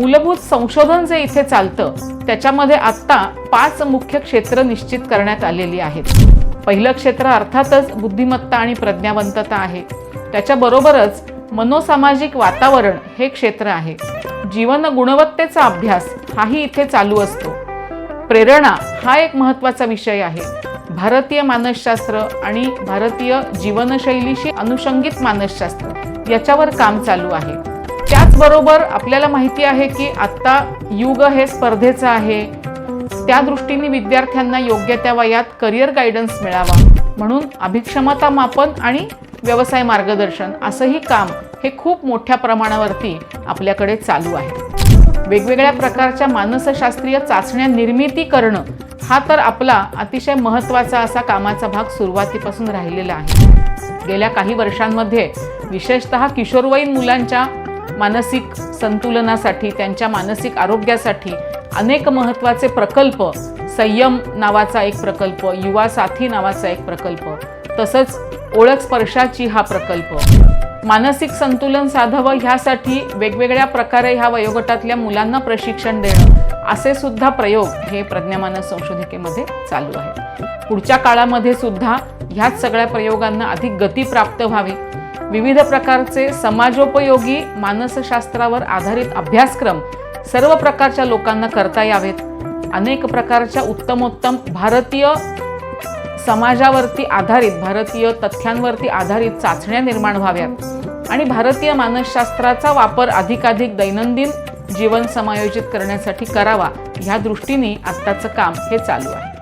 मूलभूत संशोधन जे इथे चालतं त्याच्यामध्ये आत्ता पाच मुख्य क्षेत्र निश्चित करण्यात आलेली आहेत. पहिलं क्षेत्र अर्थातच बुद्धिमत्ता आणि प्रज्ञावंतता आहे. त्याच्याबरोबरच मनोसामाजिक वातावरण हे क्षेत्र आहे. जीवन गुणवत्तेचा अभ्यास हाही इथे चालू असतो. प्रेरणा हा एक महत्त्वाचा विषय आहे. भारतीय मानसशास्त्र आणि भारतीय जीवनशैलीशी अनुषंगित मानसशास्त्र याच्यावर काम चालू आहे. त्याचबरोबर आपल्याला माहिती आहे की आत्ता युग हे स्पर्धेचं आहे. त्या दृष्टीने विद्यार्थ्यांना योग्य त्या वयात करिअर गायडन्स मिळावा. म्हणून अभिक्षमता मापन आणि व्यवसाय मार्गदर्शन असंही काम हे खूप मोठ्या प्रमाणावरती आपल्याकडे चालू आहे. वेगवेगळ्या प्रकारच्या मानसशास्त्रीय चाचण्या निर्मिती करणं हा तर आपला अतिशय महत्त्वाचा असा कामाचा भाग सुरुवातीपासून राहिलेला आहे. गेल्या काही वर्षांमध्ये विशेषतः किशोरवयीन मुलांच्या मानसिक संतुलनासाठी त्यांच्या मानसिक आरोग्यासाठी अनेक महत्त्वाचे प्रकल्प संयम नावाचा एक प्रकल्प युवा साथी नावाचा एक प्रकल्प तसंच ओळख स्पर्शाची हा प्रकल्प. मानसिक संतुलन साधावं ह्यासाठी वेगवेगळ्या प्रकारे ह्या वयोगटातल्या मुलांना प्रशिक्षण देणं असे सुद्धा प्रयोग हे प्रज्ञामानस संशोधिकेमध्ये चालू आहे पुढच्या काळामध्ये सुद्धा ह्याच सगळ्या प्रयोगांना अधिक गती प्राप्त व्हावी विविध प्रकारचे समाजोपयोगी मानसशास्त्रावर आधारित अभ्यासक्रम सर्व प्रकारच्या लोकांना करता यावेत. अनेक प्रकारच्या उत्तमोत्तम भारतीय समाजावरती आधारित भारतीय तथ्यांवरती आधारित चाचण्या निर्माण व्हाव्यात. आणि भारतीय मानसशास्त्राचा वापर अधिकाधिक दैनंदिन जीवन समायोजित करण्यासाठी करावा ह्या दृष्टीने आत्ताचं काम हे चालू आहे.